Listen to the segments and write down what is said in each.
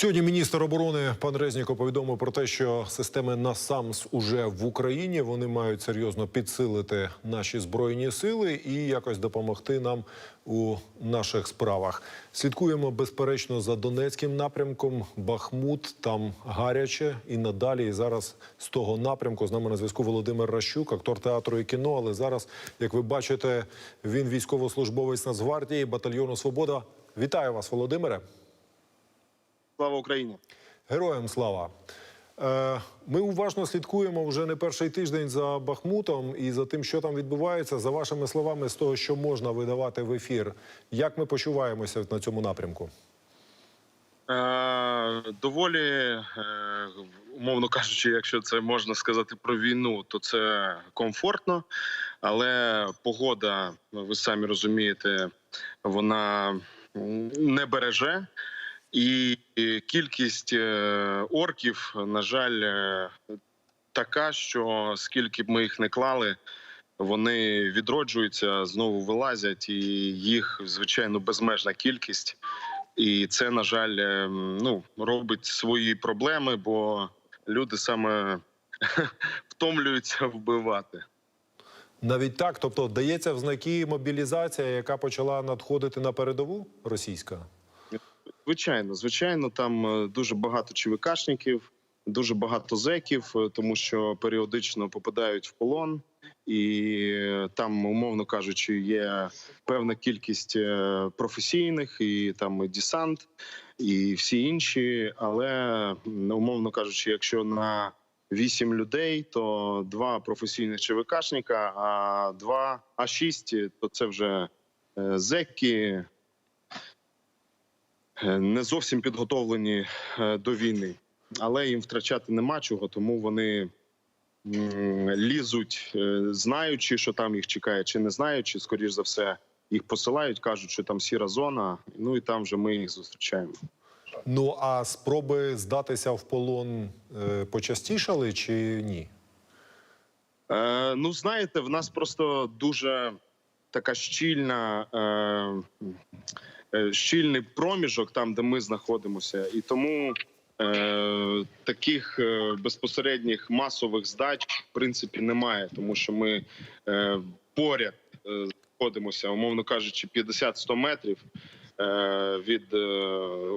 Сьогодні міністр оборони пан Резніко повідомив про те, що системи НАСАМС уже в Україні. Вони мають серйозно підсилити наші збройні сили і якось допомогти нам у наших справах. Слідкуємо безперечно за Донецьким напрямком. Бахмут там гаряче і надалі. І зараз з того напрямку з нами на зв'язку Володимир Ращук, актор театру і кіно. Але зараз, як ви бачите, він військовослужбовець Нацгвардії батальйону Свобода. Вітаю вас, Володимире. Слава Україні! Героям слава. Е, Ми уважно слідкуємо вже не перший тиждень за Бахмутом і за тим, що там відбувається. За вашими словами, з того, що можна видавати в ефір. Як ми почуваємося на цьому напрямку? Е, доволі, е, умовно кажучи, якщо це можна сказати про війну, то це комфортно, але погода, ви самі розумієте, вона не береже. І кількість е, орків, на жаль, е, така, що скільки б ми їх не клали, вони відроджуються, знову вилазять, і їх звичайно безмежна кількість. І це, на жаль, е, ну робить свої проблеми, бо люди саме втомлюються вбивати. Навіть так, тобто дається в знаки мобілізація, яка почала надходити на передову російська. Звичайно, звичайно, там е, дуже багато ЧВКшників, дуже багато зеків, е, тому що періодично попадають в полон, і е, там, умовно кажучи, є певна кількість професійних, і там і десант, і всі інші. Але умовно кажучи, якщо на вісім людей, то два професійних ЧВКшника, а два, а шість то це вже зеки. Е, не зовсім підготовлені е, до війни, але їм втрачати нема чого, тому вони лізуть, е, знаючи, що там їх чекає, чи не знаючи, скоріш за все, їх посилають, кажуть, що там сіра зона. Ну і там вже ми їх зустрічаємо. Ну а спроби здатися в полон почастішали чи ні? Е, ну, знаєте, в нас просто дуже така щільна. Е, е, щільний проміжок там, де ми знаходимося, і тому е, таких е, безпосередніх масових здач в принципі немає, тому що ми е, поряд е, знаходимося, умовно кажучи, 50-100 метрів. е, Від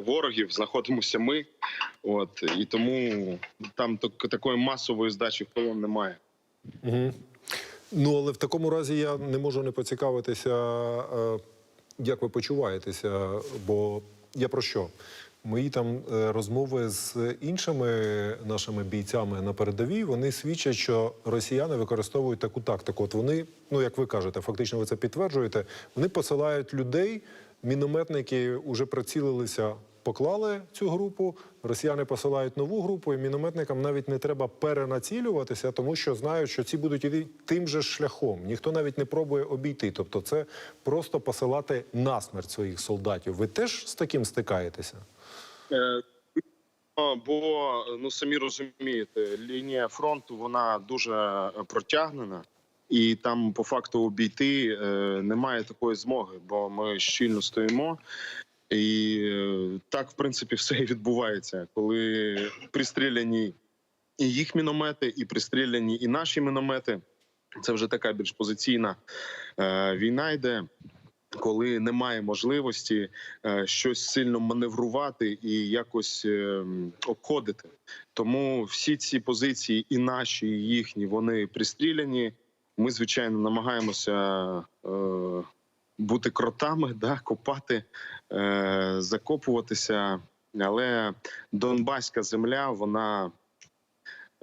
ворогів знаходимося ми, от і тому там так- такої масової здачі в полон немає. Угу. Ну, але в такому разі я не можу не поцікавитися, е, як ви почуваєтеся, бо я про що? Мої там е, розмови з іншими нашими бійцями на передовій вони свідчать, що росіяни використовують таку тактику. От вони, ну як ви кажете, фактично ви це підтверджуєте. Вони посилають людей, мінометники вже прицілилися, поклали цю групу. Росіяни посилають нову групу, і мінометникам навіть не треба перенацілюватися, тому що знають, що ці будуть іти тим же шляхом. Ніхто навіть не пробує обійти. Тобто, це просто посилати насмерть своїх солдатів. Ви теж з таким стикаєтеся? Е, ну, Бо ну самі розумієте, лінія фронту вона дуже протягнена, і там по факту обійти е, немає такої змоги, бо ми щільно стоїмо. І е, так, в принципі, все і відбувається, коли пристріляні і їх міномети, і пристріляні і наші міномети. Це вже така більш позиційна е, війна йде коли немає можливості е, щось сильно маневрувати і якось обходити. Тому всі ці позиції, і наші, і їхні, вони пристріляні. Ми, звичайно, намагаємося бути кротами, да, копати, е, закопуватися. Але Донбаська земля, вона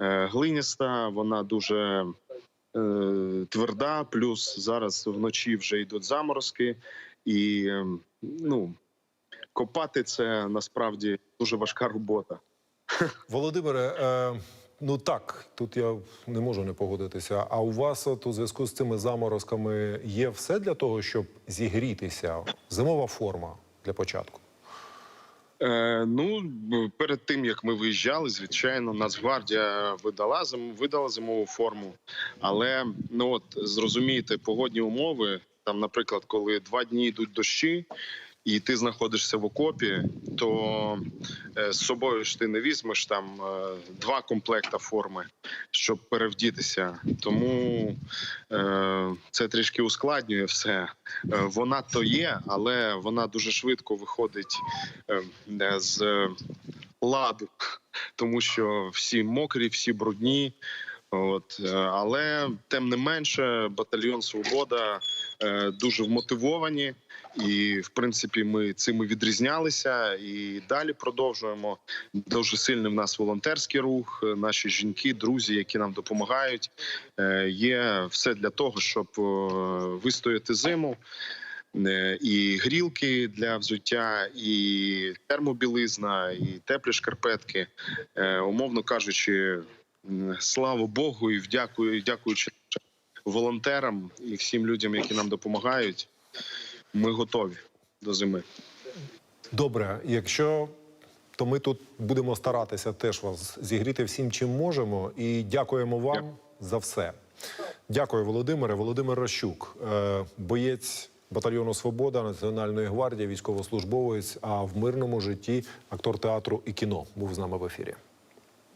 е, глиняста, вона дуже е, тверда. Плюс зараз вночі вже йдуть заморозки, і е, ну копати це насправді дуже важка робота. Володимире, е, ну так, тут я не можу не погодитися. А у вас, от у зв'язку з цими заморозками, є все для того, щоб зігрітися? Зимова форма для початку. Е, ну перед тим як ми виїжджали, звичайно, Нацгвардія видала видала зимову форму. Але ну от зрозумієте, погодні умови там, наприклад, коли два дні йдуть дощі, і ти знаходишся в окопі, то е, з собою ж ти не візьмеш там е, два комплекта форми, щоб перевдітися. Тому е, це трішки ускладнює все. Вона то є, але вона дуже швидко виходить з ладу, тому що всі мокрі, всі брудні. От, але тим не менше, батальйон Свобода дуже вмотивовані, і в принципі ми цим і відрізнялися і далі продовжуємо. Дуже сильний в нас волонтерський рух. е, Наші жінки, друзі, які нам допомагають. Е, Є все для того, щоб е, вистояти зиму. Е, І грілки для взуття, і термобілизна, і теплі шкарпетки. Е, Умовно кажучи, слава Богу, і вдякую, дякуючи волонтерам і всім людям, які нам допомагають. Ми готові до зими. Добре, якщо то ми тут будемо старатися теж вас зігріти всім, чим можемо. І дякуємо вам Дякую. за все. Дякую, Володимире. Володимир Рощук, е, боєць батальйону Свобода Національної гвардії, військовослужбовець, а в мирному житті актор театру і кіно був з нами в ефірі.